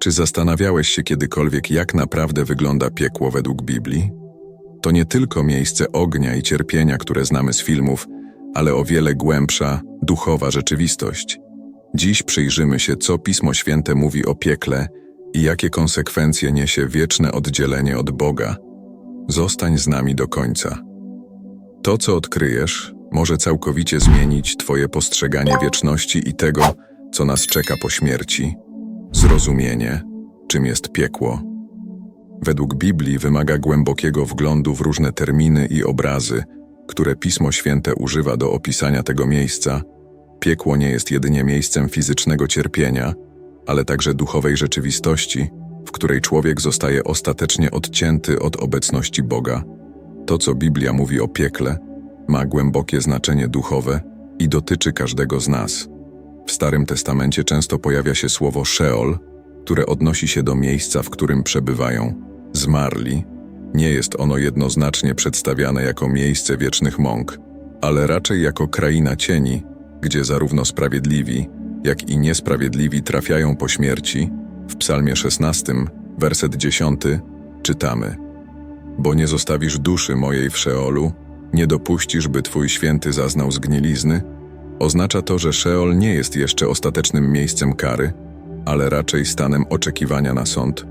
Czy zastanawiałeś się kiedykolwiek, jak naprawdę wygląda piekło według Biblii? To nie tylko miejsce ognia i cierpienia, które znamy z filmów, ale o wiele głębsza, duchowa rzeczywistość. Dziś przyjrzymy się, co Pismo Święte mówi o piekle i jakie konsekwencje niesie wieczne oddzielenie od Boga. Zostań z nami do końca. To, co odkryjesz, może całkowicie zmienić Twoje postrzeganie wieczności i tego, co nas czeka po śmierci. Zrozumienie, czym jest piekło. Według Biblii wymaga głębokiego wglądu w różne terminy i obrazy, które Pismo Święte używa do opisania tego miejsca. Piekło nie jest jedynie miejscem fizycznego cierpienia, ale także duchowej rzeczywistości, w której człowiek zostaje ostatecznie odcięty od obecności Boga. To, co Biblia mówi o piekle, ma głębokie znaczenie duchowe i dotyczy każdego z nas. Starym Testamencie często pojawia się słowo Sheol, które odnosi się do miejsca, w którym przebywają zmarli. Nie jest ono jednoznacznie przedstawiane jako miejsce wiecznych mąk, ale raczej jako kraina cieni, gdzie zarówno sprawiedliwi, jak i niesprawiedliwi trafiają po śmierci. W Psalmie 16, werset 10 czytamy: Bo nie zostawisz duszy mojej w Szeolu, nie dopuścisz, by twój święty zaznał zgnilizny. Oznacza to, że Szeol nie jest jeszcze ostatecznym miejscem kary, ale raczej stanem oczekiwania na sąd.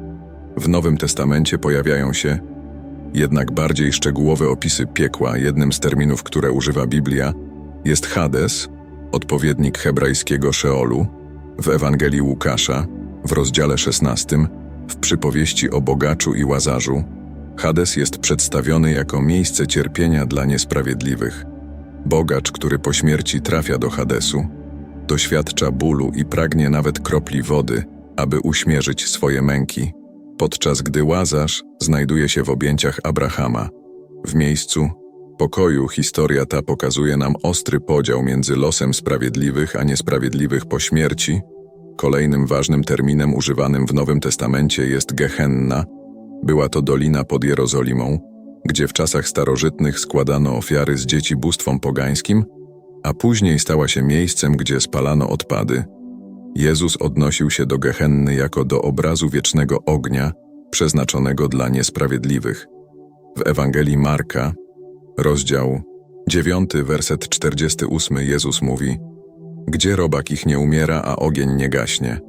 W Nowym Testamencie pojawiają się jednak bardziej szczegółowe opisy piekła. Jednym z terminów, które używa Biblia, jest Hades, odpowiednik hebrajskiego Szeolu, w Ewangelii Łukasza, w rozdziale 16, w przypowieści o bogaczu i łazarzu. Hades jest przedstawiony jako miejsce cierpienia dla niesprawiedliwych. Bogacz, który po śmierci trafia do Hadesu, doświadcza bólu i pragnie nawet kropli wody, aby uśmierzyć swoje męki, podczas gdy Łazarz znajduje się w objęciach Abrahama. W miejscu pokoju historia ta pokazuje nam ostry podział między losem sprawiedliwych a niesprawiedliwych po śmierci. Kolejnym ważnym terminem używanym w Nowym Testamencie jest Gehenna. Była to dolina pod Jerozolimą, gdzie w czasach starożytnych składano ofiary z dzieci bóstwom pogańskim, a później stała się miejscem, gdzie spalano odpady. Jezus odnosił się do Gehenny jako do obrazu wiecznego ognia, przeznaczonego dla niesprawiedliwych. W Ewangelii Marka, rozdział 9, werset 48 Jezus mówi Gdzie robak ich nie umiera, a ogień nie gaśnie.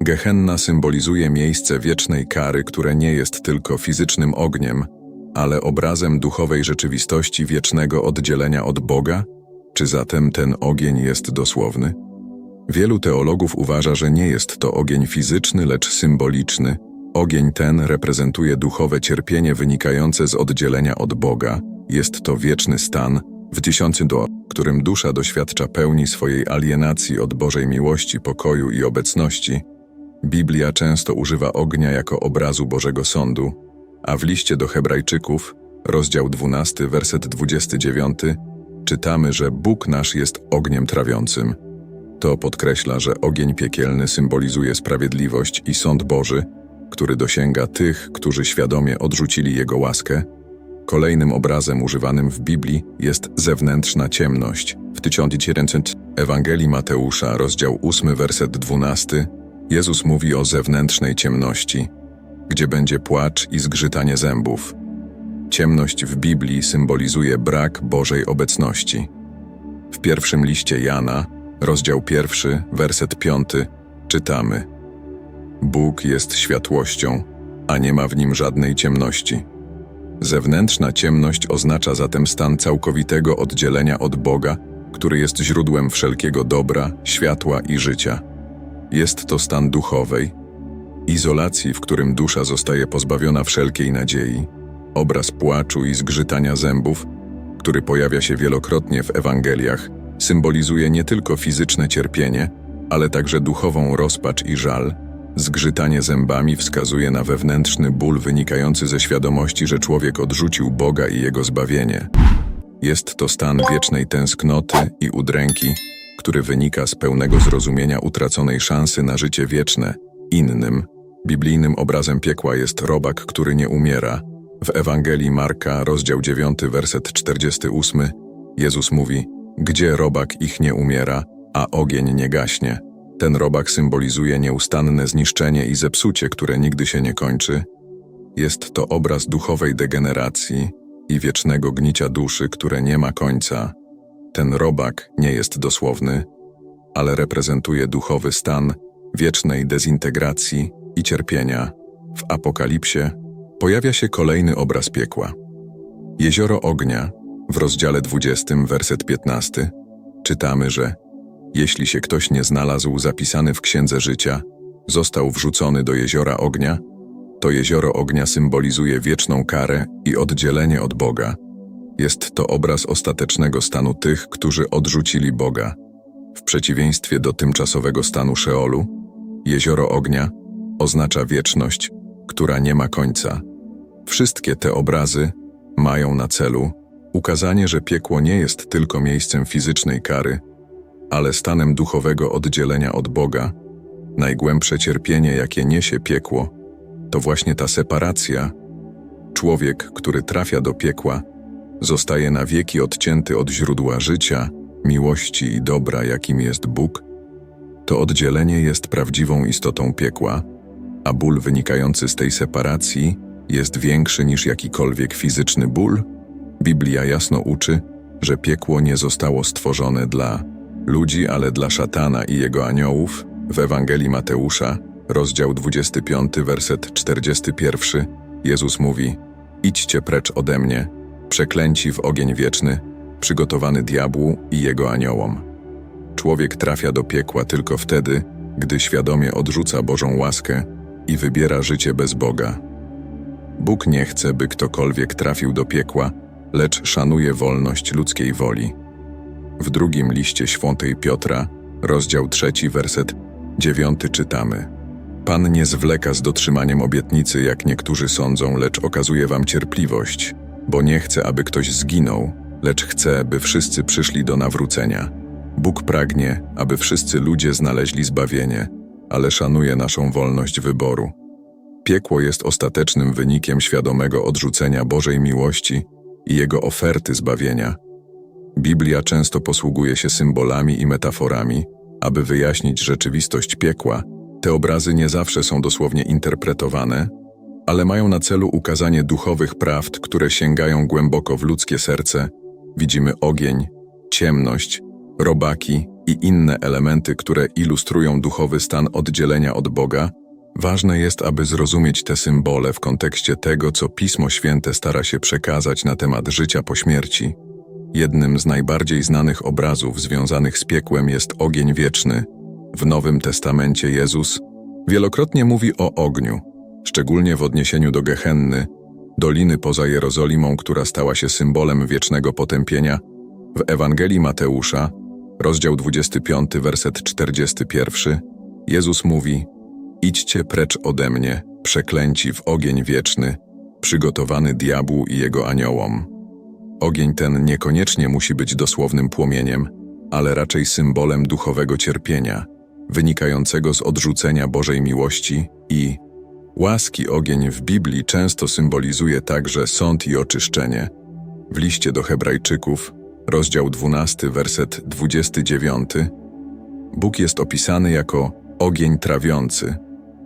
Gehenna symbolizuje miejsce wiecznej kary, które nie jest tylko fizycznym ogniem, ale obrazem duchowej rzeczywistości wiecznego oddzielenia od Boga? Czy zatem ten ogień jest dosłowny? Wielu teologów uważa, że nie jest to ogień fizyczny, lecz symboliczny. Ogień ten reprezentuje duchowe cierpienie wynikające z oddzielenia od Boga. Jest to wieczny stan, w tysiącu do którym dusza doświadcza pełni swojej alienacji od Bożej miłości, pokoju i obecności. Biblia często używa ognia jako obrazu Bożego Sądu, a w liście do Hebrajczyków, rozdział 12, werset 29, czytamy, że Bóg nasz jest ogniem trawiącym. To podkreśla, że ogień piekielny symbolizuje sprawiedliwość i sąd Boży, który dosięga tych, którzy świadomie odrzucili Jego łaskę. Kolejnym obrazem używanym w Biblii jest zewnętrzna ciemność. W 1900 Ewangelii Mateusza, rozdział 8, werset 12, Jezus mówi o zewnętrznej ciemności, gdzie będzie płacz i zgrzytanie zębów. Ciemność w Biblii symbolizuje brak Bożej obecności. W pierwszym liście Jana, rozdział pierwszy, werset piąty, czytamy: Bóg jest światłością, a nie ma w nim żadnej ciemności. Zewnętrzna ciemność oznacza zatem stan całkowitego oddzielenia od Boga, który jest źródłem wszelkiego dobra, światła i życia. Jest to stan duchowej, izolacji, w którym dusza zostaje pozbawiona wszelkiej nadziei, obraz płaczu i zgrzytania zębów, który pojawia się wielokrotnie w Ewangeliach, symbolizuje nie tylko fizyczne cierpienie, ale także duchową rozpacz i żal. Zgrzytanie zębami wskazuje na wewnętrzny ból wynikający ze świadomości, że człowiek odrzucił Boga i jego zbawienie. Jest to stan wiecznej tęsknoty i udręki, który wynika z pełnego zrozumienia utraconej szansy na życie wieczne. Innym, biblijnym obrazem piekła jest robak, który nie umiera. W Ewangelii Marka, rozdział 9, werset 48, Jezus mówi: Gdzie robak ich nie umiera, a ogień nie gaśnie? Ten robak symbolizuje nieustanne zniszczenie i zepsucie, które nigdy się nie kończy. Jest to obraz duchowej degeneracji i wiecznego gnicia duszy, które nie ma końca. Ten robak nie jest dosłowny, ale reprezentuje duchowy stan wiecznej dezintegracji i cierpienia. W Apokalipsie pojawia się kolejny obraz piekła. Jezioro ognia, w rozdziale 20, werset 15, czytamy, że jeśli się ktoś nie znalazł zapisany w księdze życia, został wrzucony do jeziora ognia, to jezioro ognia symbolizuje wieczną karę i oddzielenie od Boga. Jest to obraz ostatecznego stanu tych, którzy odrzucili Boga. W przeciwieństwie do tymczasowego stanu Szeolu, jezioro ognia oznacza wieczność, która nie ma końca. Wszystkie te obrazy mają na celu ukazanie, że piekło nie jest tylko miejscem fizycznej kary, ale stanem duchowego oddzielenia od Boga. Najgłębsze cierpienie, jakie niesie piekło, to właśnie ta separacja. Człowiek, który trafia do piekła, zostaje na wieki odcięty od źródła życia, miłości i dobra, jakim jest Bóg. To oddzielenie jest prawdziwą istotą piekła, a ból wynikający z tej separacji jest większy niż jakikolwiek fizyczny ból. Biblia jasno uczy, że piekło nie zostało stworzone dla ludzi, ale dla szatana i jego aniołów. W Ewangelii Mateusza, rozdział 25, werset 41, Jezus mówi: Idźcie precz ode mnie, przeklęci w ogień wieczny, przygotowany diabłu i jego aniołom. Człowiek trafia do piekła tylko wtedy, gdy świadomie odrzuca Bożą łaskę i wybiera życie bez Boga. Bóg nie chce, by ktokolwiek trafił do piekła, lecz szanuje wolność ludzkiej woli. W drugim liście świętej Piotra, rozdział trzeci, werset dziewiąty czytamy: Pan nie zwleka z dotrzymaniem obietnicy, jak niektórzy sądzą, lecz okazuje wam cierpliwość, bo nie chce, aby ktoś zginął, lecz chce, by wszyscy przyszli do nawrócenia. Bóg pragnie, aby wszyscy ludzie znaleźli zbawienie, ale szanuje naszą wolność wyboru. Piekło jest ostatecznym wynikiem świadomego odrzucenia Bożej miłości i Jego oferty zbawienia. Biblia często posługuje się symbolami i metaforami, aby wyjaśnić rzeczywistość piekła. Te obrazy nie zawsze są dosłownie interpretowane, ale mają na celu ukazanie duchowych prawd, które sięgają głęboko w ludzkie serce. Widzimy ogień, ciemność, robaki i inne elementy, które ilustrują duchowy stan oddzielenia od Boga. Ważne jest, aby zrozumieć te symbole w kontekście tego, co Pismo Święte stara się przekazać na temat życia po śmierci. Jednym z najbardziej znanych obrazów związanych z piekłem jest ogień wieczny. W Nowym Testamencie Jezus wielokrotnie mówi o ogniu, szczególnie w odniesieniu do Gehenny, doliny poza Jerozolimą, która stała się symbolem wiecznego potępienia. W Ewangelii Mateusza, rozdział 25, werset 41, Jezus mówi: Idźcie precz ode mnie, przeklęci w ogień wieczny, przygotowany diabłu i jego aniołom. Ogień ten niekoniecznie musi być dosłownym płomieniem, ale raczej symbolem duchowego cierpienia, wynikającego z odrzucenia Bożej miłości i łaski. Ogień w Biblii często symbolizuje także sąd i oczyszczenie. W liście do Hebrajczyków, rozdział 12, werset 29, Bóg jest opisany jako ogień trawiący.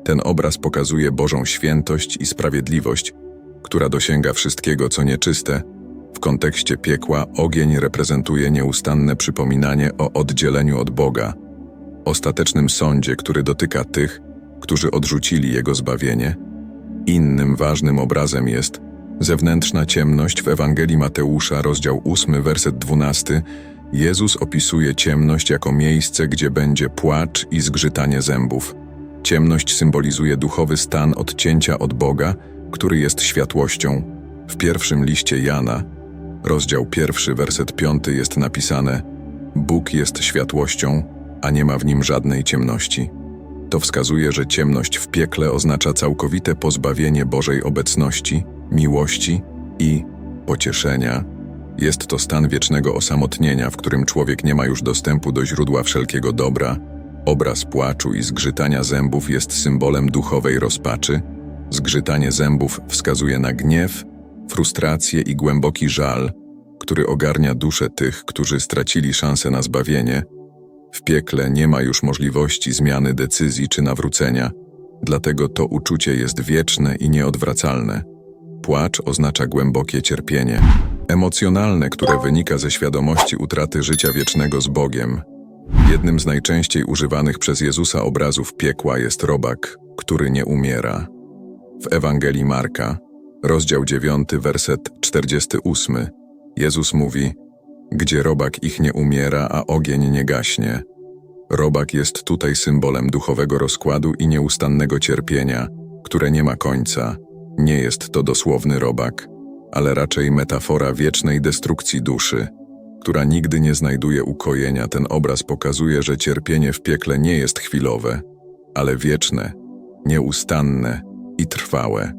Ten obraz pokazuje Bożą świętość i sprawiedliwość, która dosięga wszystkiego, co nieczyste, w kontekście piekła ogień reprezentuje nieustanne przypominanie o oddzieleniu od Boga, ostatecznym sądzie, który dotyka tych, którzy odrzucili Jego zbawienie. Innym ważnym obrazem jest zewnętrzna ciemność w Ewangelii Mateusza, rozdział 8, werset 12. Jezus opisuje ciemność jako miejsce, gdzie będzie płacz i zgrzytanie zębów. Ciemność symbolizuje duchowy stan odcięcia od Boga, który jest światłością. W pierwszym liście Jana, Rozdział pierwszy, werset piąty jest napisane: Bóg jest światłością, a nie ma w nim żadnej ciemności. To wskazuje, że ciemność w piekle oznacza całkowite pozbawienie Bożej obecności, miłości i pocieszenia. Jest to stan wiecznego osamotnienia, w którym człowiek nie ma już dostępu do źródła wszelkiego dobra. Obraz płaczu i zgrzytania zębów jest symbolem duchowej rozpaczy. Zgrzytanie zębów wskazuje na gniew, frustrację i głęboki żal, który ogarnia duszę tych, którzy stracili szansę na zbawienie. W piekle nie ma już możliwości zmiany decyzji czy nawrócenia, dlatego to uczucie jest wieczne i nieodwracalne. Płacz oznacza głębokie cierpienie, emocjonalne, które wynika ze świadomości utraty życia wiecznego z Bogiem. Jednym z najczęściej używanych przez Jezusa obrazów piekła jest robak, który nie umiera. W Ewangelii Marka, rozdział 9, werset 48, Jezus mówi: Gdzie robak ich nie umiera, a ogień nie gaśnie. Robak jest tutaj symbolem duchowego rozkładu i nieustannego cierpienia, które nie ma końca. Nie jest to dosłowny robak, ale raczej metafora wiecznej destrukcji duszy, która nigdy nie znajduje ukojenia. Ten obraz pokazuje, że cierpienie w piekle nie jest chwilowe, ale wieczne, nieustanne i trwałe.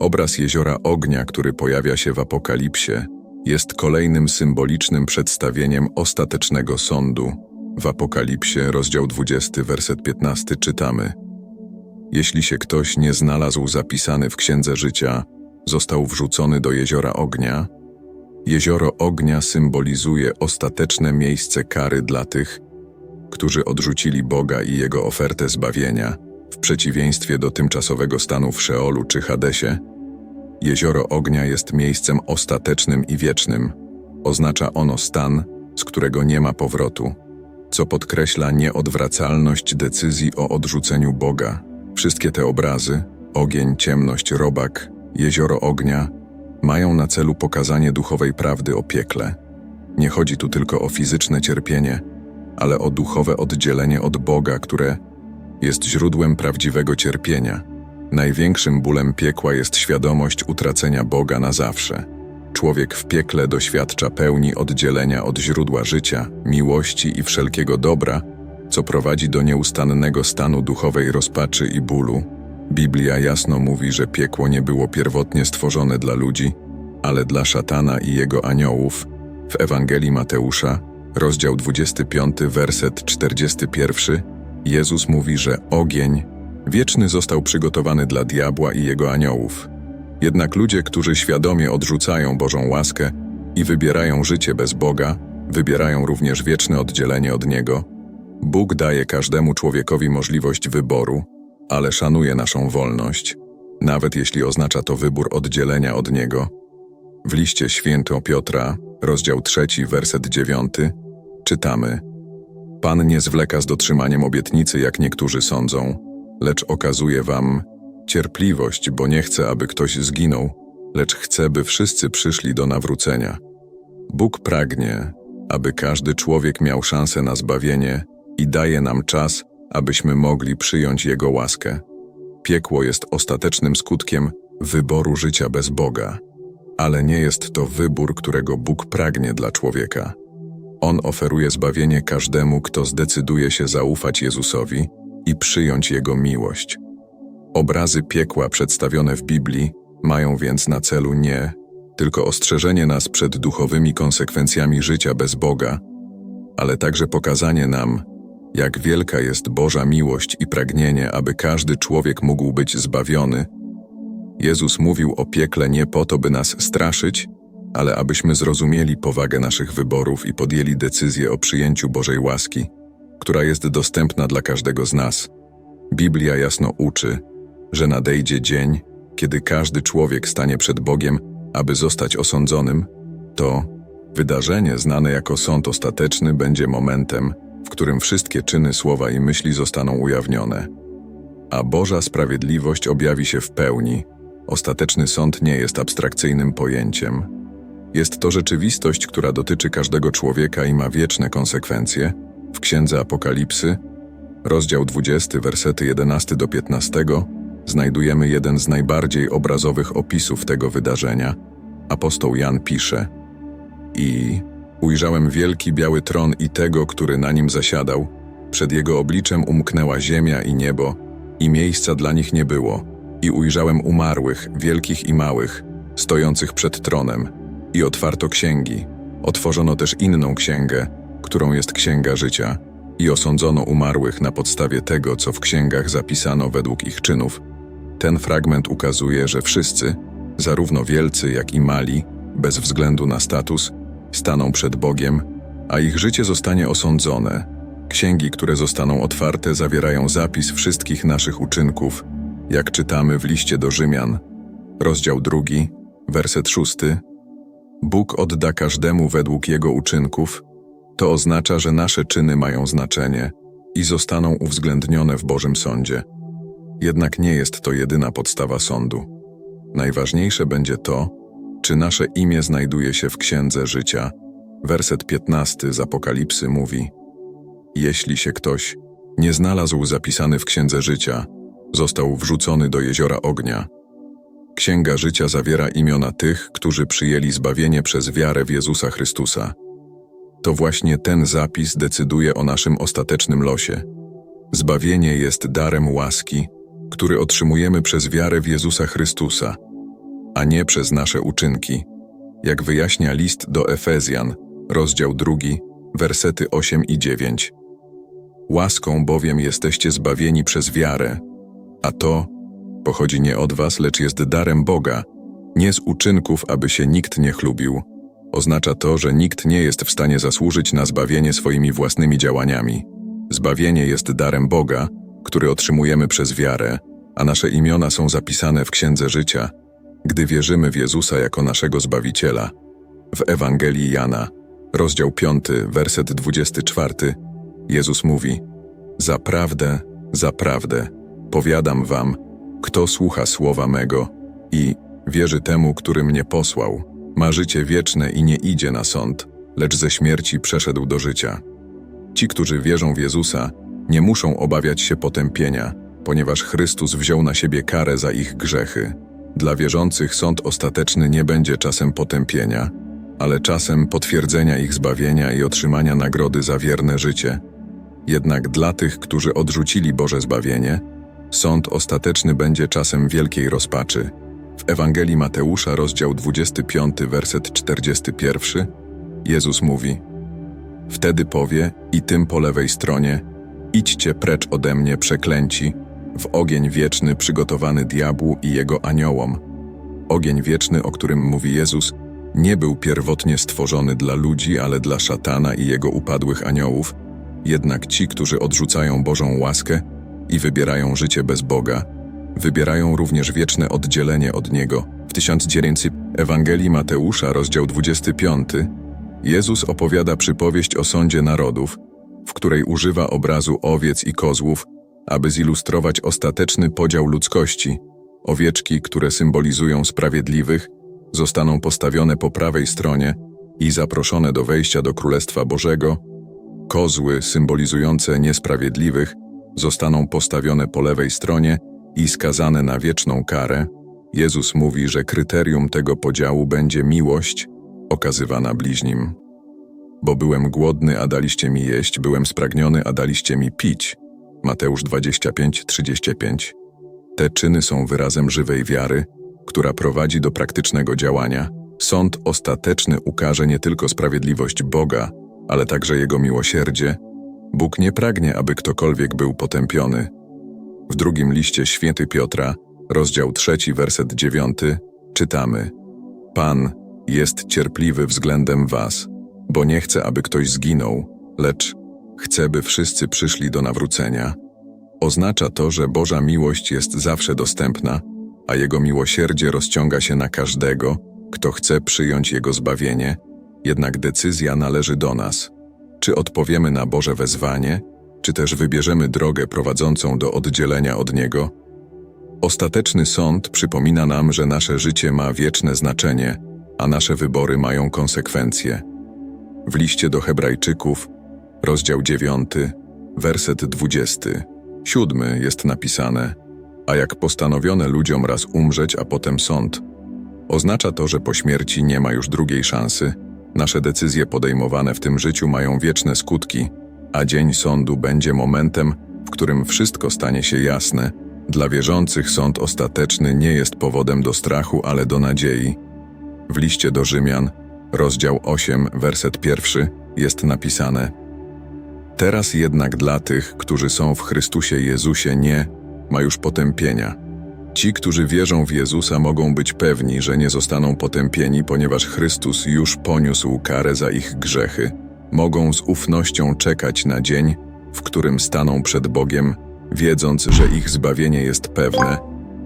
Obraz jeziora ognia, który pojawia się w Apokalipsie, jest kolejnym symbolicznym przedstawieniem ostatecznego sądu. W Apokalipsie, rozdział 20, werset 15 czytamy: Jeśli się ktoś nie znalazł zapisany w księdze życia, został wrzucony do jeziora ognia. Jezioro ognia symbolizuje ostateczne miejsce kary dla tych, którzy odrzucili Boga i Jego ofertę zbawienia, w przeciwieństwie do tymczasowego stanu w Szeolu czy Hadesie. Jezioro ognia jest miejscem ostatecznym i wiecznym. Oznacza ono stan, z którego nie ma powrotu, co podkreśla nieodwracalność decyzji o odrzuceniu Boga. Wszystkie te obrazy ogień, ciemność, robak, jezioro ognia mają na celu pokazanie duchowej prawdy o piekle. Nie chodzi tu tylko o fizyczne cierpienie, ale o duchowe oddzielenie od Boga, które jest źródłem prawdziwego cierpienia. Największym bólem piekła jest świadomość utracenia Boga na zawsze. Człowiek w piekle doświadcza pełni oddzielenia od źródła życia, miłości i wszelkiego dobra, co prowadzi do nieustannego stanu duchowej rozpaczy i bólu. Biblia jasno mówi, że piekło nie było pierwotnie stworzone dla ludzi, ale dla szatana i jego aniołów. W Ewangelii Mateusza, rozdział 25, werset 41, Jezus mówi, że ogień wieczny został przygotowany dla diabła i jego aniołów. Jednak ludzie, którzy świadomie odrzucają Bożą łaskę i wybierają życie bez Boga, wybierają również wieczne oddzielenie od Niego. Bóg daje każdemu człowiekowi możliwość wyboru, ale szanuje naszą wolność, nawet jeśli oznacza to wybór oddzielenia od Niego. W liście święto Piotra, rozdział 3, werset 9, czytamy Pan nie zwleka z dotrzymaniem obietnicy, jak niektórzy sądzą, lecz okazuje wam cierpliwość, bo nie chce, aby ktoś zginął, lecz chce, by wszyscy przyszli do nawrócenia. Bóg pragnie, aby każdy człowiek miał szansę na zbawienie i daje nam czas, abyśmy mogli przyjąć Jego łaskę. Piekło jest ostatecznym skutkiem wyboru życia bez Boga, ale nie jest to wybór, którego Bóg pragnie dla człowieka. On oferuje zbawienie każdemu, kto zdecyduje się zaufać Jezusowi i przyjąć Jego miłość. Obrazy piekła przedstawione w Biblii mają więc na celu nie tylko ostrzeżenie nas przed duchowymi konsekwencjami życia bez Boga, ale także pokazanie nam, jak wielka jest Boża miłość i pragnienie, aby każdy człowiek mógł być zbawiony. Jezus mówił o piekle nie po to, by nas straszyć, ale abyśmy zrozumieli powagę naszych wyborów i podjęli decyzję o przyjęciu Bożej łaski, która jest dostępna dla każdego z nas. Biblia jasno uczy, że nadejdzie dzień, kiedy każdy człowiek stanie przed Bogiem, aby zostać osądzonym. To wydarzenie znane jako sąd ostateczny będzie momentem, w którym wszystkie czyny, słowa i myśli zostaną ujawnione. A Boża sprawiedliwość objawi się w pełni. Ostateczny sąd nie jest abstrakcyjnym pojęciem. Jest to rzeczywistość, która dotyczy każdego człowieka i ma wieczne konsekwencje. W Księdze Apokalipsy, rozdział 20, versety 11 do 15, znajdujemy jeden z najbardziej obrazowych opisów tego wydarzenia. Apostoł Jan pisze: I Ujrzałem wielki biały tron i tego, który na nim zasiadał. Przed jego obliczem umknęła ziemia i niebo, i miejsca dla nich nie było. I ujrzałem umarłych, wielkich i małych, stojących przed tronem. I otwarto księgi. Otworzono też inną księgę, którą jest księga życia. I osądzono umarłych na podstawie tego, co w księgach zapisano według ich czynów. Ten fragment ukazuje, że wszyscy, zarówno wielcy, jak i mali, bez względu na status, staną przed Bogiem, a ich życie zostanie osądzone. Księgi, które zostaną otwarte, zawierają zapis wszystkich naszych uczynków, jak czytamy w liście do Rzymian, rozdział drugi, werset szósty. Bóg odda każdemu według jego uczynków. To oznacza, że nasze czyny mają znaczenie i zostaną uwzględnione w Bożym Sądzie. Jednak nie jest to jedyna podstawa sądu. Najważniejsze będzie to, czy nasze imię znajduje się w Księdze Życia. Werset 15 z Apokalipsy mówi: Jeśli się ktoś nie znalazł zapisany w Księdze Życia, został wrzucony do jeziora ognia. Księga Życia zawiera imiona tych, którzy przyjęli zbawienie przez wiarę w Jezusa Chrystusa. To właśnie ten zapis decyduje o naszym ostatecznym losie. Zbawienie jest darem łaski, który otrzymujemy przez wiarę w Jezusa Chrystusa, a nie przez nasze uczynki. Jak wyjaśnia list do Efezjan, rozdział drugi, wersety 8 i 9. Łaską bowiem jesteście zbawieni przez wiarę, a to pochodzi nie od was, lecz jest darem Boga, nie z uczynków, aby się nikt nie chlubił. Oznacza to, że nikt nie jest w stanie zasłużyć na zbawienie swoimi własnymi działaniami. Zbawienie jest darem Boga, który otrzymujemy przez wiarę, a nasze imiona są zapisane w Księdze Życia, gdy wierzymy w Jezusa jako naszego Zbawiciela. W Ewangelii Jana, rozdział 5, werset 24, Jezus mówi: Zaprawdę, zaprawdę, powiadam wam, kto słucha słowa mego i wierzy temu, który mnie posłał, ma życie wieczne i nie idzie na sąd, lecz ze śmierci przeszedł do życia. Ci, którzy wierzą w Jezusa, nie muszą obawiać się potępienia, ponieważ Chrystus wziął na siebie karę za ich grzechy. Dla wierzących sąd ostateczny nie będzie czasem potępienia, ale czasem potwierdzenia ich zbawienia i otrzymania nagrody za wierne życie. Jednak dla tych, którzy odrzucili Boże zbawienie, sąd ostateczny będzie czasem wielkiej rozpaczy. W Ewangelii Mateusza, rozdział 25, werset 41, Jezus mówi: Wtedy powie i tym po lewej stronie: Idźcie precz ode mnie, przeklęci, w ogień wieczny przygotowany diabłu i jego aniołom. Ogień wieczny, o którym mówi Jezus, nie był pierwotnie stworzony dla ludzi, ale dla szatana i jego upadłych aniołów. Jednak ci, którzy odrzucają Bożą łaskę i wybierają życie bez Boga, wybierają również wieczne oddzielenie od Niego. W 1900 Ewangelii Mateusza, rozdział 25, Jezus opowiada przypowieść o sądzie narodów, w której używa obrazu owiec i kozłów, aby zilustrować ostateczny podział ludzkości. Owieczki, które symbolizują sprawiedliwych, zostaną postawione po prawej stronie i zaproszone do wejścia do Królestwa Bożego. Kozły, symbolizujące niesprawiedliwych, zostaną postawione po lewej stronie i skazane na wieczną karę. Jezus mówi, że kryterium tego podziału będzie miłość okazywana bliźnim. Bo byłem głodny, a daliście mi jeść, byłem spragniony, a daliście mi pić. Mateusz 25:35. Te czyny są wyrazem żywej wiary, która prowadzi do praktycznego działania. Sąd ostateczny ukaże nie tylko sprawiedliwość Boga, ale także Jego miłosierdzie. Bóg nie pragnie, aby ktokolwiek był potępiony. W drugim liście święty Piotra, rozdział 3, werset 9, czytamy: Pan jest cierpliwy względem was, bo nie chce, aby ktoś zginął, lecz chce, by wszyscy przyszli do nawrócenia. Oznacza to, że Boża miłość jest zawsze dostępna, a Jego miłosierdzie rozciąga się na każdego, kto chce przyjąć Jego zbawienie, jednak decyzja należy do nas. Czy odpowiemy na Boże wezwanie, czy też wybierzemy drogę prowadzącą do oddzielenia od Niego? Ostateczny sąd przypomina nam, że nasze życie ma wieczne znaczenie, a nasze wybory mają konsekwencje. W liście do Hebrajczyków, rozdział 9, werset 20, siódmy jest napisane: A jak postanowione ludziom raz umrzeć, a potem sąd, oznacza to, że po śmierci nie ma już drugiej szansy. Nasze decyzje podejmowane w tym życiu mają wieczne skutki, a dzień sądu będzie momentem, w którym wszystko stanie się jasne. Dla wierzących sąd ostateczny nie jest powodem do strachu, ale do nadziei. W liście do Rzymian, rozdział 8, werset pierwszy, jest napisane: Teraz jednak dla tych, którzy są w Chrystusie Jezusie, nie ma już potępienia. Ci, którzy wierzą w Jezusa, mogą być pewni, że nie zostaną potępieni, ponieważ Chrystus już poniósł karę za ich grzechy. Mogą z ufnością czekać na dzień, w którym staną przed Bogiem, wiedząc, że ich zbawienie jest pewne.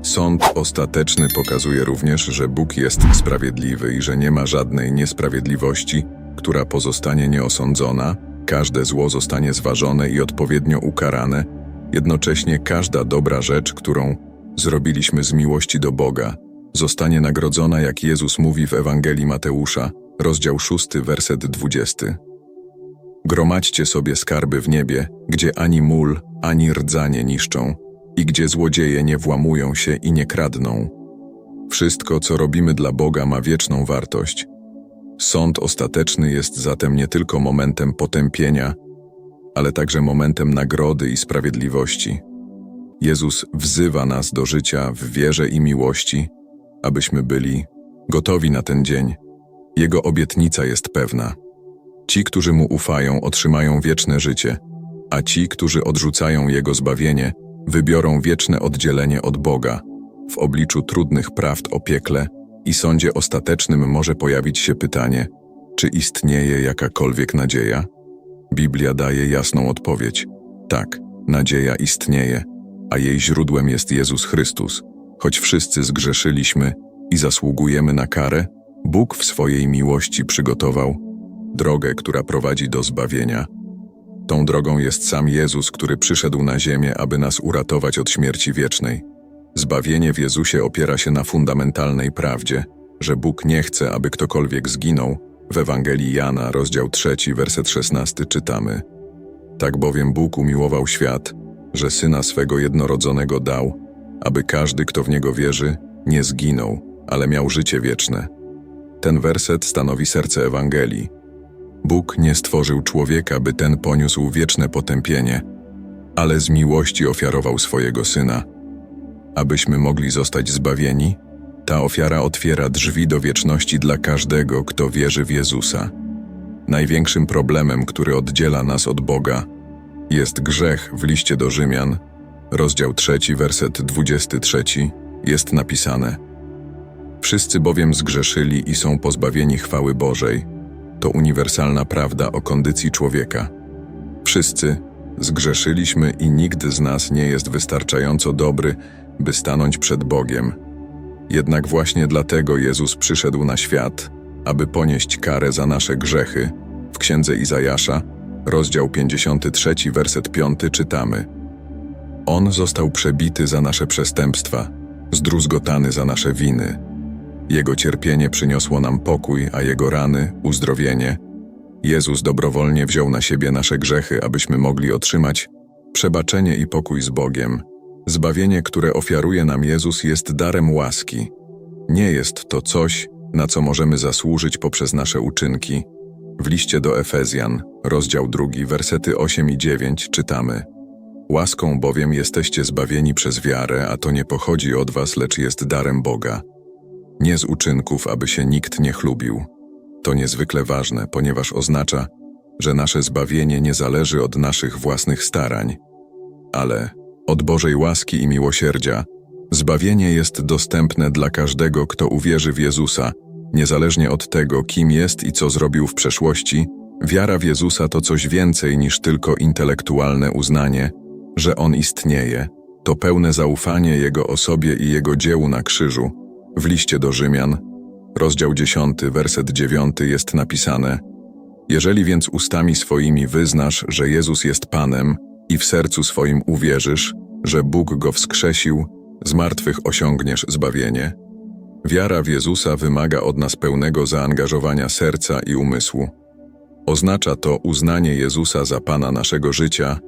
Sąd ostateczny pokazuje również, że Bóg jest sprawiedliwy i że nie ma żadnej niesprawiedliwości, która pozostanie nieosądzona, każde zło zostanie zważone i odpowiednio ukarane, jednocześnie każda dobra rzecz, którą zrobiliśmy z miłości do Boga, zostanie nagrodzona, jak Jezus mówi w Ewangelii Mateusza, rozdział 6, werset 20. Gromadźcie sobie skarby w niebie, gdzie ani mól, ani rdza nie niszczą i gdzie złodzieje nie włamują się i nie kradną. Wszystko, co robimy dla Boga, ma wieczną wartość. Sąd ostateczny jest zatem nie tylko momentem potępienia, ale także momentem nagrody i sprawiedliwości. Jezus wzywa nas do życia w wierze i miłości, abyśmy byli gotowi na ten dzień. Jego obietnica jest pewna. Ci, którzy mu ufają, otrzymają wieczne życie, a ci, którzy odrzucają jego zbawienie, wybiorą wieczne oddzielenie od Boga. W obliczu trudnych prawd o piekle i sądzie ostatecznym może pojawić się pytanie, czy istnieje jakakolwiek nadzieja? Biblia daje jasną odpowiedź. Tak, nadzieja istnieje, a jej źródłem jest Jezus Chrystus. Choć wszyscy zgrzeszyliśmy i zasługujemy na karę, Bóg w swojej miłości przygotował drogę, która prowadzi do zbawienia. Tą drogą jest sam Jezus, który przyszedł na ziemię, aby nas uratować od śmierci wiecznej. Zbawienie w Jezusie opiera się na fundamentalnej prawdzie, że Bóg nie chce, aby ktokolwiek zginął. W Ewangelii Jana, rozdział 3, werset 16 czytamy: Tak bowiem Bóg umiłował świat, że syna swego jednorodzonego dał, aby każdy, kto w niego wierzy, nie zginął, ale miał życie wieczne. Ten werset stanowi serce Ewangelii. Bóg nie stworzył człowieka, by ten poniósł wieczne potępienie, ale z miłości ofiarował swojego syna. Abyśmy mogli zostać zbawieni, ta ofiara otwiera drzwi do wieczności dla każdego, kto wierzy w Jezusa. Największym problemem, który oddziela nas od Boga, jest grzech w liście do Rzymian, rozdział 3, werset 23, jest napisane: Wszyscy bowiem zgrzeszyli i są pozbawieni chwały Bożej. To uniwersalna prawda o kondycji człowieka. Wszyscy zgrzeszyliśmy i nikt z nas nie jest wystarczająco dobry, by stanąć przed Bogiem. Jednak właśnie dlatego Jezus przyszedł na świat, aby ponieść karę za nasze grzechy. W księdze Izajasza, rozdział 53, werset 5 czytamy: On został przebity za nasze przestępstwa, zdruzgotany za nasze winy. Jego cierpienie przyniosło nam pokój, a jego rany uzdrowienie. Jezus dobrowolnie wziął na siebie nasze grzechy, abyśmy mogli otrzymać przebaczenie i pokój z Bogiem. Zbawienie, które ofiaruje nam Jezus, jest darem łaski. Nie jest to coś, na co możemy zasłużyć poprzez nasze uczynki. W liście do Efezjan, rozdział 2, wersety 8 i 9 czytamy: Łaską bowiem jesteście zbawieni przez wiarę, a to nie pochodzi od was, lecz jest darem Boga. Nie z uczynków, aby się nikt nie chlubił. To niezwykle ważne, ponieważ oznacza, że nasze zbawienie nie zależy od naszych własnych starań, ale od Bożej łaski i miłosierdzia. Zbawienie jest dostępne dla każdego, kto uwierzy w Jezusa, niezależnie od tego, kim jest i co zrobił w przeszłości. Wiara w Jezusa to coś więcej niż tylko intelektualne uznanie, że On istnieje. To pełne zaufanie Jego osobie i Jego dziełu na krzyżu. W liście do Rzymian, rozdział 10, werset 9 jest napisane: Jeżeli więc ustami swoimi wyznasz, że Jezus jest Panem i w sercu swoim uwierzysz, że Bóg go wskrzesił, z martwych osiągniesz zbawienie. Wiara w Jezusa wymaga od nas pełnego zaangażowania serca i umysłu. Oznacza to uznanie Jezusa za Pana naszego życia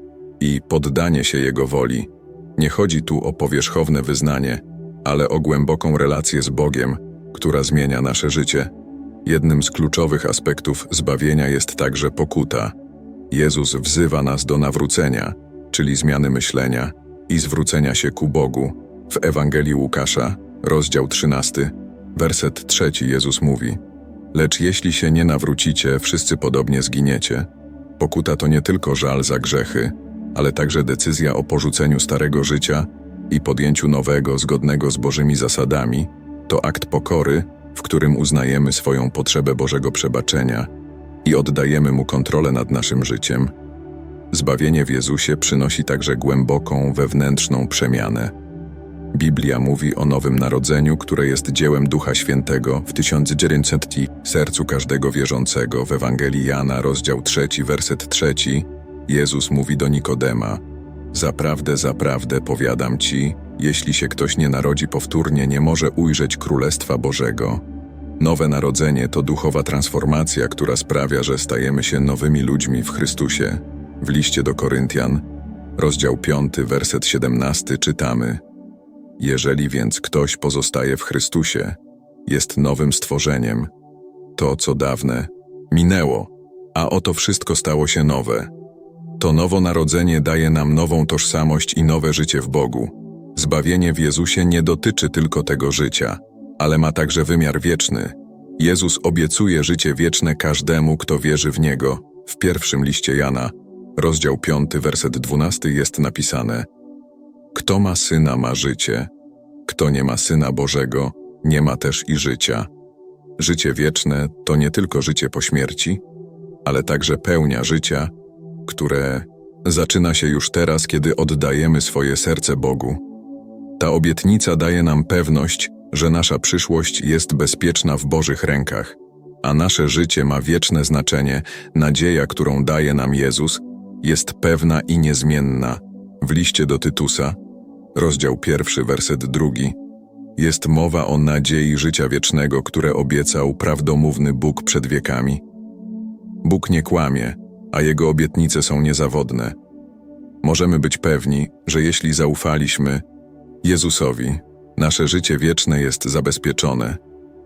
i poddanie się Jego woli. Nie chodzi tu o powierzchowne wyznanie, ale o głęboką relację z Bogiem, która zmienia nasze życie. Jednym z kluczowych aspektów zbawienia jest także pokuta. Jezus wzywa nas do nawrócenia, czyli zmiany myślenia i zwrócenia się ku Bogu. W Ewangelii Łukasza, rozdział 13, werset 3 Jezus mówi: Lecz jeśli się nie nawrócicie, wszyscy podobnie zginiecie. Pokuta to nie tylko żal za grzechy, ale także decyzja o porzuceniu starego życia i podjęciu nowego, zgodnego z Bożymi zasadami, to akt pokory, w którym uznajemy swoją potrzebę Bożego przebaczenia i oddajemy Mu kontrolę nad naszym życiem. Zbawienie w Jezusie przynosi także głęboką wewnętrzną przemianę. Biblia mówi o nowym narodzeniu, które jest dziełem Ducha Świętego w 1900 sercu każdego wierzącego. W Ewangelii Jana, rozdział 3, werset 3, Jezus mówi do Nikodema: Zaprawdę, zaprawdę powiadam ci, jeśli się ktoś nie narodzi powtórnie, nie może ujrzeć Królestwa Bożego. Nowe narodzenie to duchowa transformacja, która sprawia, że stajemy się nowymi ludźmi w Chrystusie. W liście do Koryntian, rozdział 5, werset 17 czytamy: Jeżeli więc ktoś pozostaje w Chrystusie, jest nowym stworzeniem. To, co dawne, minęło, a oto wszystko stało się nowe. To nowonarodzenie daje nam nową tożsamość i nowe życie w Bogu. Zbawienie w Jezusie nie dotyczy tylko tego życia, ale ma także wymiar wieczny. Jezus obiecuje życie wieczne każdemu, kto wierzy w Niego. W pierwszym liście Jana, rozdział 5, werset 12 jest napisane: Kto ma syna, ma życie, kto nie ma syna Bożego, nie ma też i życia. Życie wieczne to nie tylko życie po śmierci, ale także pełnia życia, które zaczyna się już teraz, kiedy oddajemy swoje serce Bogu. Ta obietnica daje nam pewność, że nasza przyszłość jest bezpieczna w Bożych rękach, a nasze życie ma wieczne znaczenie. Nadzieja, którą daje nam Jezus, jest pewna i niezmienna. W liście do Tytusa, rozdział pierwszy, werset drugi, jest mowa o nadziei życia wiecznego, które obiecał prawdomówny Bóg przed wiekami. Bóg nie kłamie, a Jego obietnice są niezawodne. Możemy być pewni, że jeśli zaufaliśmy Jezusowi, nasze życie wieczne jest zabezpieczone.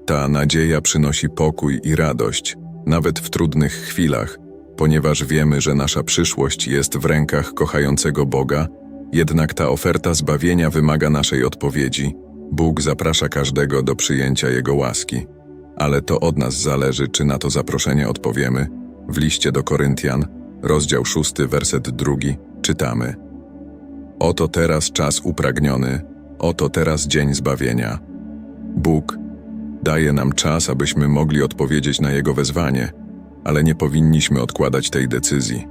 Ta nadzieja przynosi pokój i radość, nawet w trudnych chwilach, ponieważ wiemy, że nasza przyszłość jest w rękach kochającego Boga, jednak ta oferta zbawienia wymaga naszej odpowiedzi. Bóg zaprasza każdego do przyjęcia Jego łaski. Ale to od nas zależy, czy na to zaproszenie odpowiemy. W liście do Koryntian, rozdział 6, werset 2, czytamy: Oto teraz czas upragniony, oto teraz dzień zbawienia. Bóg daje nam czas, abyśmy mogli odpowiedzieć na Jego wezwanie, ale nie powinniśmy odkładać tej decyzji.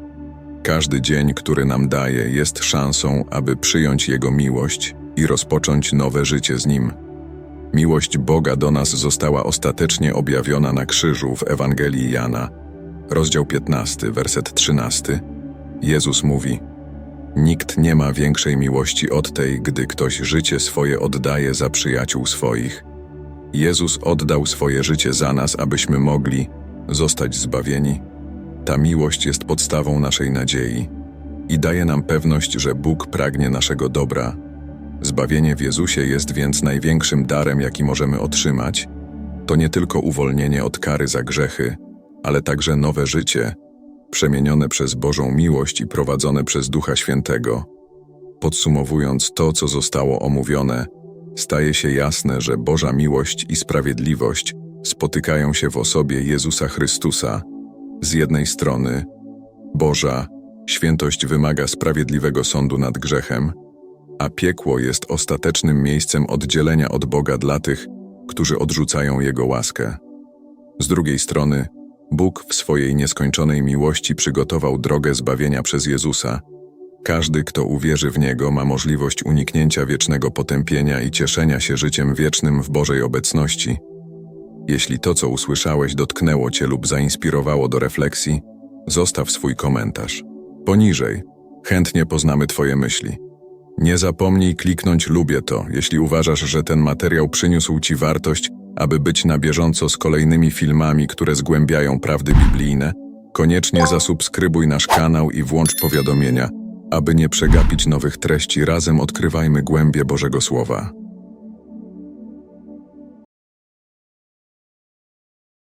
Każdy dzień, który nam daje, jest szansą, aby przyjąć Jego miłość i rozpocząć nowe życie z Nim. Miłość Boga do nas została ostatecznie objawiona na krzyżu w Ewangelii Jana, rozdział 15, werset 13. Jezus mówi: Nikt nie ma większej miłości od tej, gdy ktoś życie swoje oddaje za przyjaciół swoich. Jezus oddał swoje życie za nas, abyśmy mogli zostać zbawieni. Ta miłość jest podstawą naszej nadziei i daje nam pewność, że Bóg pragnie naszego dobra. Zbawienie w Jezusie jest więc największym darem, jaki możemy otrzymać. To nie tylko uwolnienie od kary za grzechy, ale także nowe życie, przemienione przez Bożą miłość i prowadzone przez Ducha Świętego. Podsumowując to, co zostało omówione, staje się jasne, że Boża miłość i sprawiedliwość spotykają się w osobie Jezusa Chrystusa. Z jednej strony, Boża świętość wymaga sprawiedliwego sądu nad grzechem, a piekło jest ostatecznym miejscem oddzielenia od Boga dla tych, którzy odrzucają Jego łaskę. Z drugiej strony, Bóg w swojej nieskończonej miłości przygotował drogę zbawienia przez Jezusa. Każdy, kto uwierzy w Niego, ma możliwość uniknięcia wiecznego potępienia i cieszenia się życiem wiecznym w Bożej obecności. Jeśli to, co usłyszałeś, dotknęło Cię lub zainspirowało do refleksji, zostaw swój komentarz. Poniżej. Chętnie poznamy Twoje myśli. Nie zapomnij kliknąć lubię to, jeśli uważasz, że ten materiał przyniósł Ci wartość, aby być na bieżąco z kolejnymi filmami, które zgłębiają prawdy biblijne. Koniecznie zasubskrybuj nasz kanał i włącz powiadomienia, aby nie przegapić nowych treści. Razem odkrywajmy głębie Bożego Słowa.